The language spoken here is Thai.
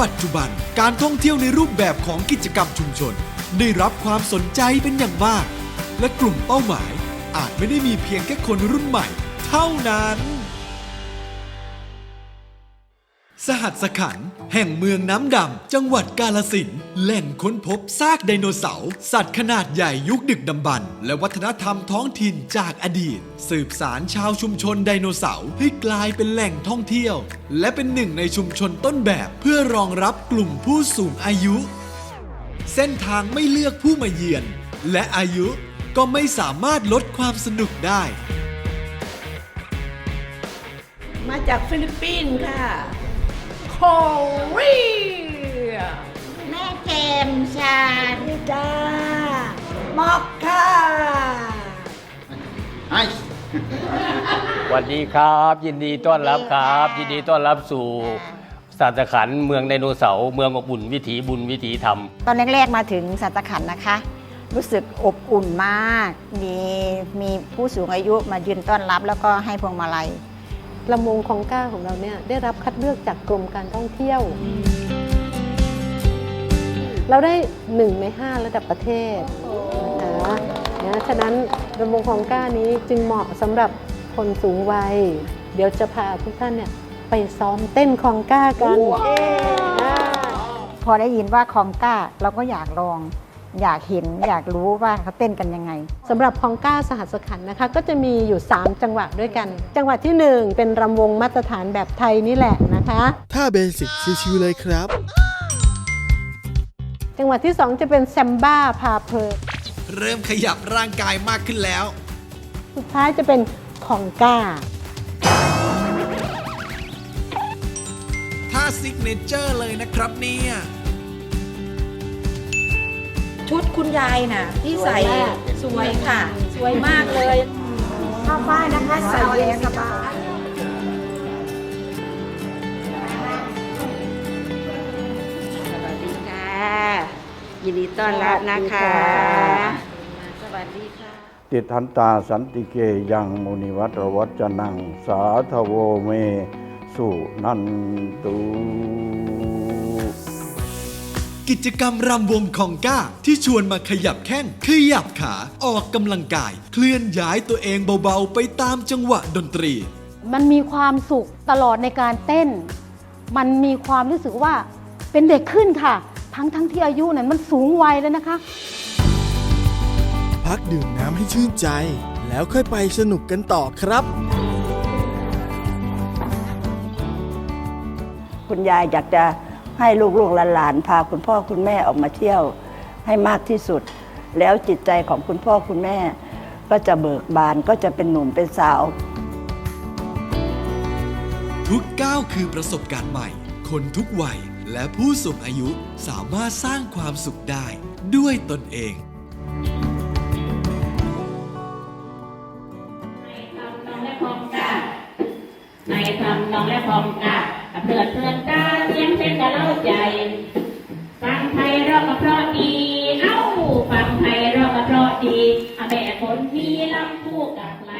ปัจจุบันการท่องเที่ยวในรูปแบบของกิจกรรมชุมชน ได้รับความสนใจเป็นอย่างมาก และกลุ่มเป้าหมายอาจไม่ได้มีเพียงแค่คนรุ่นใหม่ เท่านั้น สหัสขันธ์แห่งเมืองน้ำดำ จังหวัดกาลสินธุ์แหล่งค้นพบซากไดโนเสาร์สัตว์ขนาดใหญ่ยุคดึกดำบรรพ์และวัฒนธรรมท้องถิ่นจากอดีต สืบสารชาวชุมชนไดโนเสาร์ให้กลายเป็นแหล่งท่องเที่ยว และเป็นหนึ่งในชุมชนต้นแบบเพื่อรองรับกลุ่มผู้สูงอายุ เส้นทางไม่เลือกผู้มาเยือน และอายุก็ไม่สามารถลดความสนุกได้ มาจากฟิลิปปินส์ค่ะ เรียแม่เจมส์ชานี่จ้ามอกค่ะสวัสดีครับ ยินดีต้อนรับครับ ยินดีต้อนรับสู่ศาสตร์ขันธ์เมืองไดโนเสาร์เมืองอบอุ่นวิถีบุญวิถีธรรม ตอนแรกๆมาถึงสัตขันธ์นะคะ รู้สึกอบอุ่นมาก มีมีผู้สูงอายุมายืนต้อนรับแล้วก็ให้พวงมาลัย ลำวงของก้าของเราเนี่ยได้รับคัดเลือกจากกรมการท่องเที่ยว เราได้หนึ่งในห้าระดับประเทศนะคะนะฉะนั้นลำวงของก้านี้จึงเหมาะสำหรับคนสูงวัย เดี๋ยวจะพาทุกท่านเนี่ยไปซ้อมเต้นของก้ากันอ่าพอได้ยินว่าคองก้าเราก็อยากลอง อยากเห็นอยากรู้ว่าเขาเต้นกันยังไง สำหรับของก้าสหัสขันธ์นะคะ ก็จะมีอยู่ 3 จังหวะด้วยกัน จังหวะทีหนึ่1 เป็นรำวงมาตรฐานแบบไทยนี่แหละนะคะ ท่าเบสิกชิวๆเลยครับ จังหวะที่ 2 จะเป็นแซมบ้าพาเพลินเริ่มขยับร่างกายมากขึ้นแล้ว สุดท้ายจะเป็นของก้า ท่าซิกเนเจอร์เลยนะครับเนี่ย ชุดคุณยายน่ะที่ใส่สวยมากสวยค่ะ สวยมากเลยข้าวฝ้ายนะคะใส่เย็นสบายสวัสดีค่ะยินดีต้อนรับนะคะ สวัสดีค่ะ ติทันตาสันติเกยังมุนิวัตรวัจนัง สาธโวเม สุนันตุ กิจกรรมรำวงคองก้า ที่ชวนมาขยับแข้งขยับขาออกกำลังกาย เคลื่อนย้ายตัวเองเบาๆ ไปตามจังหวะดนตรี มันมีความสุขตลอดในการเต้น มันมีความรู้สึกว่าเป็นเด็กขึ้นค่ะ ทั้งทั้งที่อายุนั้นมันสูงวัยแล้วนะคะ พักดื่มน้ำให้ชื่นใจ แล้วค่อยไปสนุกกันต่อครับ คุณยายอยากจะ ให้ลูกๆหลานๆพาคุณพ่อคุณแม่ออกมาเที่ยวให้มากที่สุด แล้วจิตใจของคุณพ่อคุณแม่ ก็จะเบิกบานก็จะเป็นหนุ่มเป็นสาว ทุกก้าวคือประสบการณ์ใหม่ คนทุกวัยและผู้สูงอายุสามารถสร้างความสุขได้ด้วยตนเองในทำนองและพองกาเพื่อน เพื่อนตาเสียงเป็นกะเล่าใจ ฟังไทยเราก็เพราะดี เอ้า ฟังไทยเราก็เพราะดีอาแม่คนมีลำพูกับล